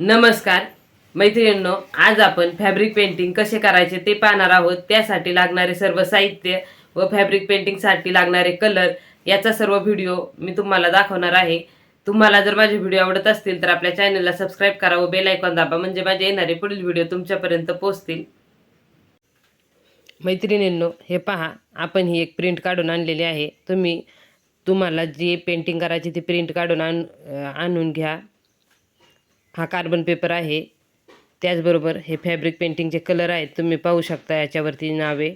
नमस्कार मैत्रिणींनो आज आपण फॅब्रिक पेंटिंग कसे करायचे ते पाहणार आहोत. त्यासाठी लागणारे सर्व साहित्य व फॅब्रिक पेंटिंगसाठी लागणारे कलर याचा सर्व व्हिडिओ मी तुम्हाला दाखवणार आहे. तुम्हाला जर माझे व्हिडिओ आवडत असतील तर आपल्या चॅनलला सबस्क्राईब करा व बेल आयकॉन दाबा म्हणजे माझे येणारे पुढील व्हिडिओ तुमच्यापर्यंत पोहोचतील. मैत्रिणींनो हे पहा आपण ही एक प्रिंट काढून आणलेली आहे. तुम्ही तुम्हाला जी पेंटिंग करायची ती प्रिंट काढून आण आणून घ्या. हा कार्बन पेपर आहे. त्याचबरोबर हे फॅब्रिक पेंटिंगचे कलर आहेत. तुम्ही पाहू शकता याच्यावरती नावे.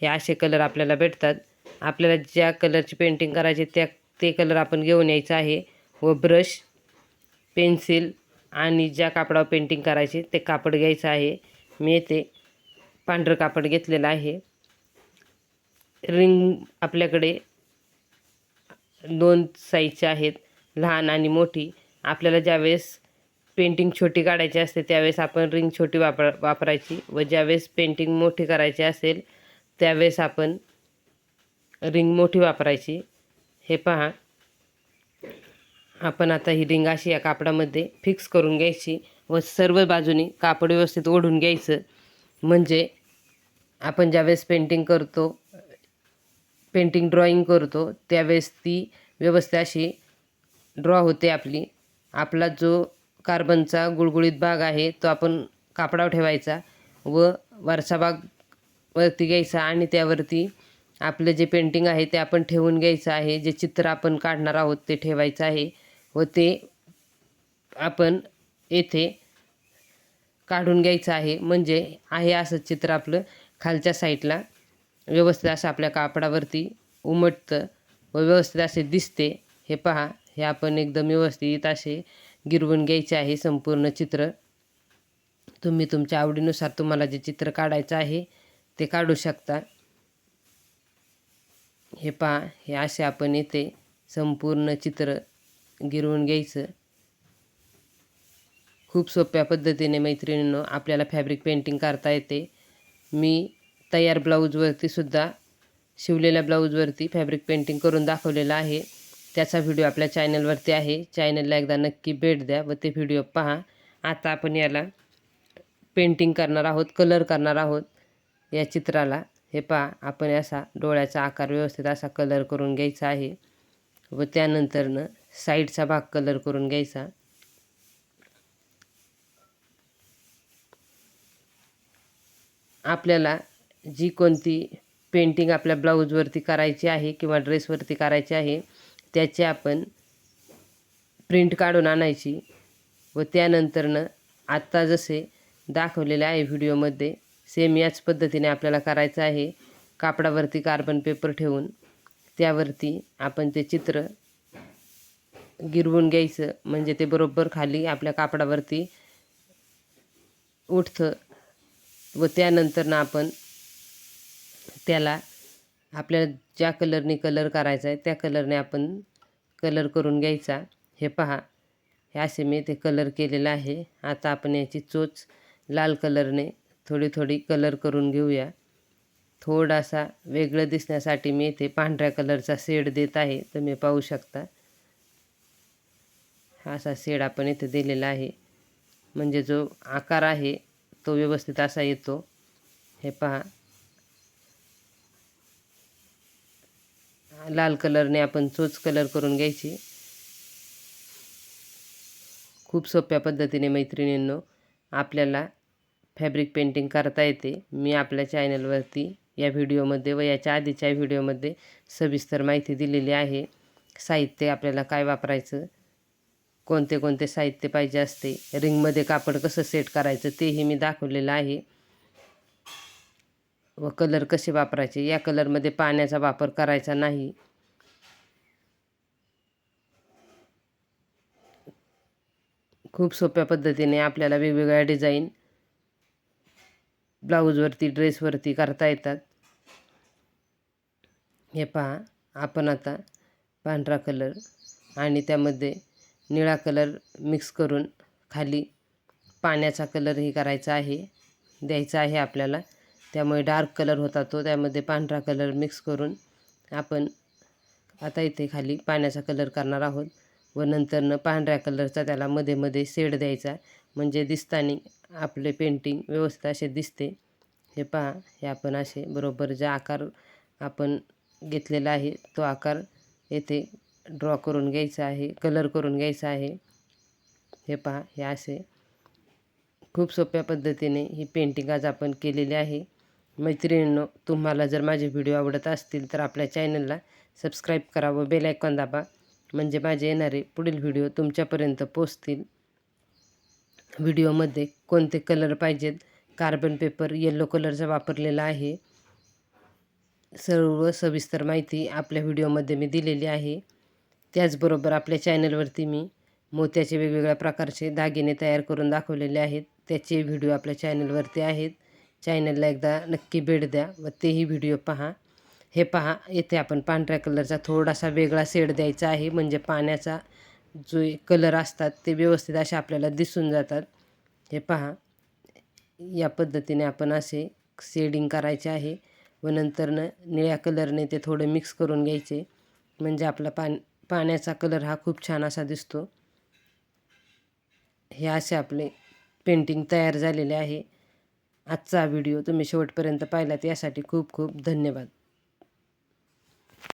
हे असे कलर आपल्याला भेटतात. आपल्याला ज्या कलरची पेंटिंग करायची त्या ते कलर आपण घेऊन यायचं आहे. व ब्रश पेन्सिल आणि ज्या कापडावर पेंटिंग करायची ते कापड घ्यायचं आहे. मी येथे पांढरं कापड घेतलेलं आहे. रिंग आपल्याकडे दोन साईजचे आहेत. लहान आणि मोठी. आपल्याला ज्यावेळेस पेंटिंग छोटी काढायची असते त्यावेळेस आपण रिंग छोटी वापर वापरायची व ज्यावेळेस पेंटिंग मोठी करायची असेल त्यावेळेस आपण रिंग मोठी वापरायची. हे पहा. आपण आता ही रिंग अशी या कापडामध्ये फिक्स करून घ्यायची व सर्व बाजूनी कापड व्यवस्थित ओढून घ्यायचं. म्हणजे आपण ज्यावेळेस पेंटिंग करतो पेंटिंग ड्रॉईंग करतो त्यावेळेस ती व्यवस्थित अशी ड्रॉ होते आपली. आपला जो कार्बनचा गुळगुळीत भाग आहे तो आपण कापडावर ठेवायचा व वरचा भाग वरती घ्यायचा आणि त्यावरती आपलं जे पेंटिंग आहे ते आपण ठेवून घ्यायचं आहे. जे चित्र आपण काढणार आहोत ते ठेवायचं आहे व ते आपण येथे काढून घ्यायचं आहे. म्हणजे आहे असं चित्र आपलं खालच्या साईडला व्यवस्थित असं आपल्या कापडावरती उमटतं व व्यवस्थित असे दिसते. हे पहा हे आपण एकदम व्यवस्थित असे गिरवून घ्यायचे आहे संपूर्ण चित्र. तुम्ही तुमच्या आवडीनुसार तुम्हाला जे चित्र काढायचं आहे ते काढू शकता. हे पहा हे असे आपण येते संपूर्ण चित्र गिरवून घ्यायचं. खूप सोप्या पद्धतीने मैत्रिणींनो आपल्याला फॅब्रिक पेंटिंग करता येते. मी तयार ब्लाऊजवरती सुद्धा शिवलेल्या ब्लाऊजवरती फॅब्रिक पेंटिंग करून दाखवलेलं आहे. त्याचा व्हिडिओ आपल्या चॅनलवरती आहे. चॅनलला एकदा नक्की भेट द्या व ते व्हिडिओ पहा. आता आपण याला पेंटिंग करणार आहोत कलर करणार आहोत या चित्राला. हे पहा आपण असा डोळ्याचा आकार व्यवस्थित असा कलर करून घ्यायचा आहे. व त्यानंतरनं साईडचा भाग कलर करून घ्यायचा. आपल्याला जी कोणती पेंटिंग आपल्या ब्लाऊजवरती करायची आहे किंवा ड्रेसवरती करायची आहे त्याचे आपण प्रिंट काढून आणायची व त्यानंतरनं आत्ता जसे दाखवलेले आहे व्हिडिओमध्ये सेम याच पद्धतीने आपल्याला करायचं आहे. कापडावरती कार्बन पेपर ठेवून त्यावरती आपण ते चित्र गिरवून घ्यायचं. म्हणजे ते बरोबर खाली आपल्या कापडावरती उठतं व त्यानंतरनं आपण त्याला आपल्याला ज्या कलरने कलर करायचा आहे त्या कलरने आपण कलर करून घ्यायचा. हे पहा हे असे मी ते कलर केलेलं आहे. आता आपण याची चोच लाल कलरने थोडी थोडी कलर करून घेऊया. थोडासा वेगळं दिसण्यासाठी मी इथे पांढऱ्या कलरचा शेड देत आहे तुम्ही पाहू शकता. हा असा शेड आपण इथे दिलेला आहे. म्हणजे जो आकार आहे तो व्यवस्थित असा येतो. हे पहा लाल कलरने आपण चोच कलर करून घ्यायची. खूप सोप्या पद्धतीने मैत्रिणींनो आपल्याला फॅब्रिक पेंटिंग करता येते. मी आपल्या चॅनलवरती या व्हिडिओमध्ये व याच्या आधीच्या व्हिडिओमध्ये सविस्तर माहिती दिलेली आहे. साहित्य आपल्याला काय वापरायचं? कोणते कोणते साहित्य पाहिजे असते? रिंगमध्ये कापड कसं सेट करायचं? तेही मी दाखवलेलं आहे. व कलर कसे वापरायचे? या कलरमध्ये पाण्याचा वापर करायचा नाही. खूप सोप्या पद्धतीने आपल्याला वेगवेगळ्या डिझाईन ब्लाऊजवरती ड्रेसवरती करता येतात. हे पहा आपण आता पांढरा कलर आणि त्यामध्ये निळा कलर मिक्स करून खाली पाण्याचा कलरही करायचा आहे द्यायचा आहे आपल्याला. त्यामुळे डार्क कलर होता तो त्यामध्ये पांढरा कलर मिक्स करून आपण आता इथे खाली पाण्याचा कलर करणार आहोत व नंतरनं पांढऱ्या कलरचा त्याला मध्ये मध्ये शेड द्यायचा. म्हणजे दिसताना आपले पेंटिंग व्यवस्थित असे दिसते. हे पहा हे आपण असे बरोबर जे आकार आपण घेतलेला आहे तो आकार येथे ड्रॉ करून घ्यायचा आहे कलर करून घ्यायचा आहे. हे पहा हे असे खूप सोप्या पद्धतीने ही पेंटिंग आज आपण केलेली आहे. मैत्रिणींनो तुम्हाला जर माझे व्हिडिओ आवडत असतील तर आपल्या चॅनलला सबस्क्राईब करा व बेल आयकॉन दाबा. म्हणजे माझे येणारे पुढील व्हिडिओ तुमच्यापर्यंत पोचतील व्हिडिओमध्ये कोणते कलर पाहिजेत? कार्बन पेपर येल्लो कलरचा वापरलेला आहे. सर्व सविस्तर माहिती आपल्या व्हिडिओमध्ये मी दिलेली आहे. त्याचबरोबर आपल्या चॅनलवरती मी मोत्याचे वेगवेगळ्या प्रकारचे दागिने तयार करून दाखवलेले आहेत. त्याचे व्हिडिओ आपल्या चॅनलवरती आहेत. चॅनलला एकदा नक्की भेट द्या व तेही व्हिडिओ पहा. हे पहा येथे आपण पांढऱ्या कलरचा थोडासा वेगळा शेड द्यायचा आहे. म्हणजे पाण्याचा जो कलर असतात ते व्यवस्थित असे आपल्याला दिसून जातात. हे पहा या पद्धतीने आपण असे शेडिंग करायचे आहे व नंतरनं निळ्या कलरने ते थोडे मिक्स करून घ्यायचे. म्हणजे आपला पान पाण्याचा कलर हा खूप छान असा दिसतो. हे असे आपले पेंटिंग तयार झालेले आहे. आजचा व्हिडिओ तुम्ही शेवटपर्यंत पाहिलात यासाठी खूप खूप धन्यवाद.